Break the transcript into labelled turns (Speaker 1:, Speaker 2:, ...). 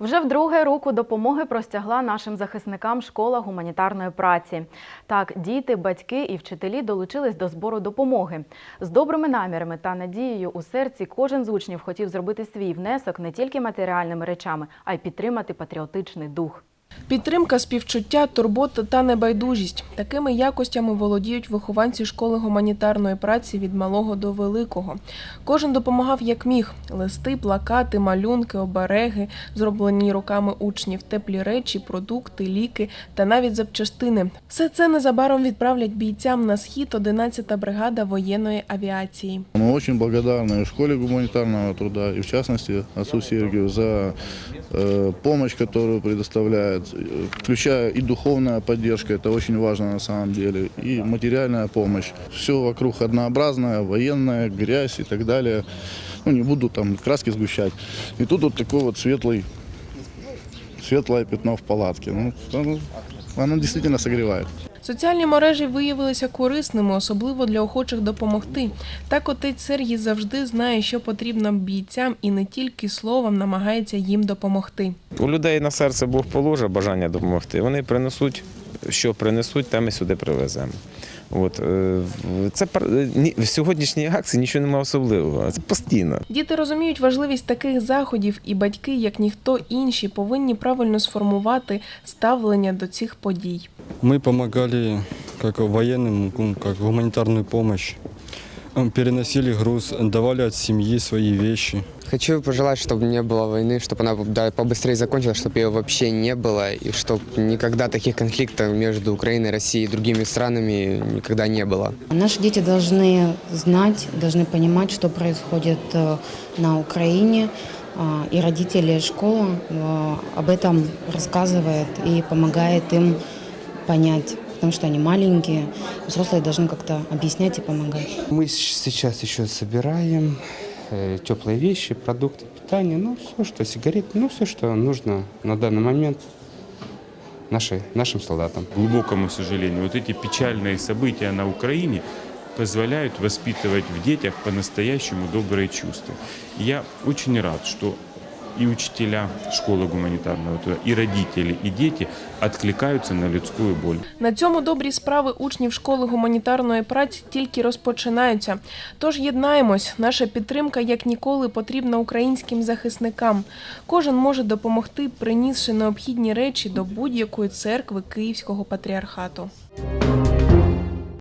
Speaker 1: Вже вдруге руку допомоги простягла нашим захисникам школа гуманітарної праці. Так, діти, батьки і вчителі долучились до збору допомоги. З добрими намірами та надією у серці кожен з учнів хотів зробити свій внесок не тільки матеріальними речами, а й підтримати патріотичний дух.
Speaker 2: Підтримка, співчуття, турбота та небайдужість такими якостями володіють вихованці школи гуманітарної праці від малого до великого. Кожен допомагав як міг: листи, плакати, малюнки, обереги, зроблені руками учнів, теплі речі, продукти, ліки та навіть запчастини. Все це незабаром відправлять бійцям на схід 11-та бригада воєнної авіації.
Speaker 3: Мы очень благодарны школе гуманитарного труда и в частности отцу Сергию за э, помощь, которую предоставляет, э, включая и духовная поддержка, это очень важно на самом деле, и материальная помощь. Все вокруг однообразное, военная, грязь и так далее. Ну, не буду там краски сгущать. И тут вот такой вот светлый, светлое пятно в палатке. Ну, оно действительно согревает.
Speaker 2: Соціальні мережі виявилися корисними, особливо для охочих допомогти. Так отець Сергій завжди знає, що потрібно бійцям, і не тільки словом намагається їм допомогти.
Speaker 4: У людей на серце Бог положив бажання допомогти. Вони принесуть, що принесуть, те ми сюди привеземо. От е, це е, в сьогоднішній акції нічого немає особливого. Це постійно.
Speaker 2: Діти розуміють важливість таких заходів, і батьки, як ніхто інші, повинні правильно сформувати ставлення до цих подій.
Speaker 5: Мы помогали как военным, ну, как гуманитарную помощь. Э, Переносили груз, давали от семьи свои вещи.
Speaker 6: Хочу пожелать, чтобы не было войны, чтобы она да, побыстрее закончилась, чтобы ее вообще не было, и чтобы никогда таких конфликтов между Украиной, Россией и другими странами никогда не было.
Speaker 7: Наши дети должны знать, должны понимать, что происходит э, на Украине, а, и родители школа э, об этом рассказывает и помогает им понять, потому что они маленькие, взрослые должны как-то объяснять и помогать.
Speaker 8: Мы с- сейчас еще собираем э, теплые вещи, продукты питания, ну все, что сигареты, ну все, что нужно на данный момент наши, нашим солдатам.
Speaker 9: К глубокому сожалению, вот эти печальные события на Украине позволяют воспитывать в детях по-настоящему добрые чувства. И я очень рад, что и учителя школы гуманитарного труда, и родители, и дети откликаются на людскую боль.
Speaker 2: На цьому добрі справи учнів школи гуманітарної праці тільки розпочинаються. Тож єднаємось, наша підтримка як ніколи потрібна українським захисникам. Кожен може допомогти, принісши необхідні речі до будь-якої церкви Київського патріархату.